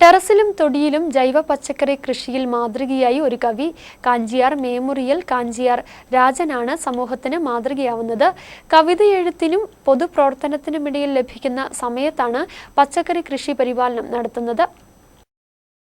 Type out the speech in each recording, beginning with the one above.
ടെറസിലും തൊടിയിലും ജൈവ പച്ചക്കറി കൃഷിയിൽ മാതൃകയായി ഒരു കവി കാഞ്ചിയാർ മേമുറിയൽ കാഞ്ചിയാർ രാജനാണ് സമൂഹത്തിന് മാതൃകയാവുന്നത്. കവിതയെഴുത്തിനും പൊതുപ്രവർത്തനത്തിനുമിടയിൽ ലഭിക്കുന്ന സമയത്താണ് പച്ചക്കറി കൃഷി പരിപാലനം നടത്തുന്നത്.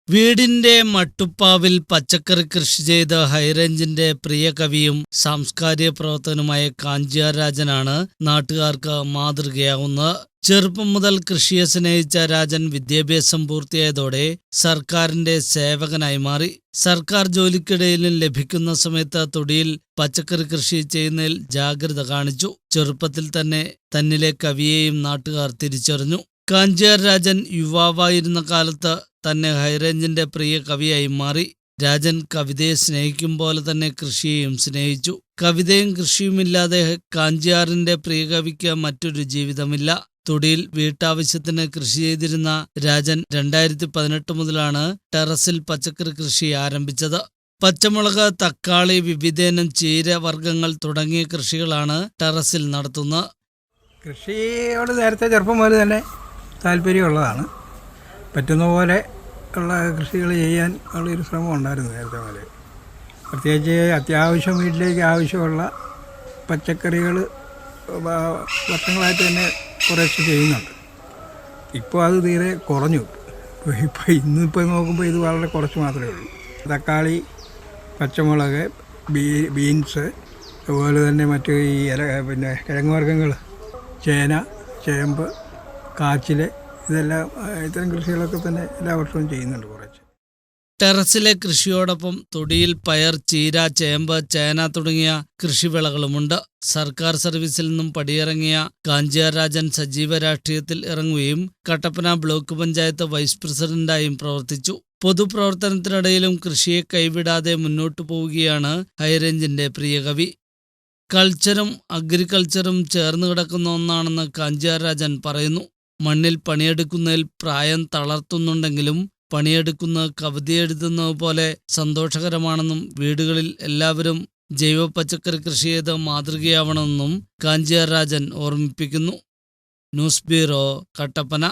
വീടിന്റെ മട്ടുപ്പാവിൽ പച്ചക്കറി കൃഷി ചെയ്ത ഹൈറേഞ്ചിന്റെ പ്രിയ കവിയും സാംസ്കാരിക പ്രവർത്തകനുമായ കാഞ്ചിയാർ രാജനാണ് നാട്ടുകാർക്ക് മാതൃകയാവുന്നത് ചെറുപ്പം മുതൽ കൃഷിയെ സ്നേഹിച്ച രാജൻ വിദ്യാഭ്യാസം പൂർത്തിയായതോടെ സർക്കാരിന്റെ സേവകനായി മാറി. സർക്കാർ ജോലിക്കിടയിലും ലഭിക്കുന്ന സമയത്ത് തൊടിയിൽ പച്ചക്കറി കൃഷി ചെയ്യുന്നതിൽ ജാഗ്രത കാണിച്ചു. ചെറുപ്പത്തിൽ തന്നെ തന്നിലെ കവിയെയും നാട്ടുകാർ തിരിച്ചറിഞ്ഞു. കാഞ്ചിയാർ രാജൻ യുവാവായിരുന്ന കാലത്ത് തന്നെ ഹൈറേഞ്ചിന്റെ പ്രിയ കവിയായി മാറി. രാജൻ കവിതയെ സ്നേഹിക്കും പോലെ തന്നെ കൃഷിയെയും സ്നേഹിച്ചു. കവിതയും കൃഷിയുമില്ലാതെ കാഞ്ചിയാറിന്റെ പ്രിയ കവിക്ക് മറ്റൊരു ജീവിതമില്ല. തൊടിയിൽ വീട്ടാവശ്യത്തിന് കൃഷി ചെയ്തിരുന്ന രാജൻ രണ്ടായിരത്തി പതിനെട്ട് മുതലാണ് ടെറസിൽ പച്ചക്കറി കൃഷി ആരംഭിച്ചത്. പച്ചമുളക് തക്കാളി വിവിധേനം ചീര വർഗങ്ങൾ തുടങ്ങിയ കൃഷികളാണ് ടെറസിൽ നടത്തുന്നത്. കൃഷിയോട് നേരത്തെ ചെറുപ്പം മുതൽ തന്നെ താല്പര്യമുള്ളതാണ്. പറ്റുന്ന പോലെ ഉള്ള കൃഷികൾ ചെയ്യാൻ ഉള്ളൊരു ശ്രമം ഉണ്ടായിരുന്നു നേരത്തെ മുതൽ പ്രത്യേകിച്ച് അത്യാവശ്യം വീട്ടിലേക്ക് ആവശ്യമുള്ള പച്ചക്കറികൾ വർഷങ്ങളായിട്ട് തന്നെ കുറേശ്ശെ ചെയ്യുന്നുണ്ട്. ഇപ്പോൾ അത് തീരെ കുറഞ്ഞു. ഇപ്പോൾ ഇന്നിപ്പോൾ നോക്കുമ്പോൾ ഇത് വളരെ കുറച്ച് മാത്രമേ ഉള്ളൂ. തക്കാളി പച്ചമുളക് ബീ ബീൻസ് അതുപോലെ തന്നെ മറ്റ് ഈ ഇല പിന്നെ കിഴങ്ങ് വർഗങ്ങൾ ചേന ചേമ്പ് കാച്ചിൽ ഇതെല്ലാം ഇത്തരം കൃഷികളൊക്കെ തന്നെ എല്ലാ വർഷവും ചെയ്യുന്നുണ്ട് കുറച്ച്. ടെറസിലെ കൃഷിയോടൊപ്പം തൊടിയിൽ പയർ ചീര ചേമ്പ് ചേന തുടങ്ങിയ കൃഷിവിളകളുമുണ്ട്. സർക്കാർ സർവീസിൽ നിന്നും പടിയിറങ്ങിയ കാഞ്ചിയാരാജൻ സജീവ രാഷ്ട്രീയത്തിൽ ഇറങ്ങുകയും കട്ടപ്പന ബ്ലോക്ക് പഞ്ചായത്ത് വൈസ് പ്രസിഡന്റായും പ്രവർത്തിച്ചു. പൊതുപ്രവർത്തനത്തിനിടയിലും കൃഷിയെ കൈവിടാതെ മുന്നോട്ടു പോവുകയാണ് ഹൈറേഞ്ചിന്റെ പ്രിയകവി കൾച്ചറും അഗ്രികൾച്ചറും ചേർന്ന് കിടക്കുന്ന ഒന്നാണെന്ന് കാഞ്ചിയാരാജൻ പറയുന്നു. മണ്ണിൽ പണിയെടുക്കുന്നതിൽ പ്രായം തളർത്തുന്നുണ്ടെങ്കിലും പണിയെടുക്കുന്ന കവിത എഴുതുന്നത് പോലെ സന്തോഷകരമാണെന്നും വീടുകളിൽ എല്ലാവരും ജൈവ പച്ചക്കറി കൃഷി ചെയ്ത് മാതൃകയാവണമെന്നും കാഞ്ചിയാർ രാജൻ ഓർമ്മിപ്പിക്കുന്നു. News bureau Kattappana.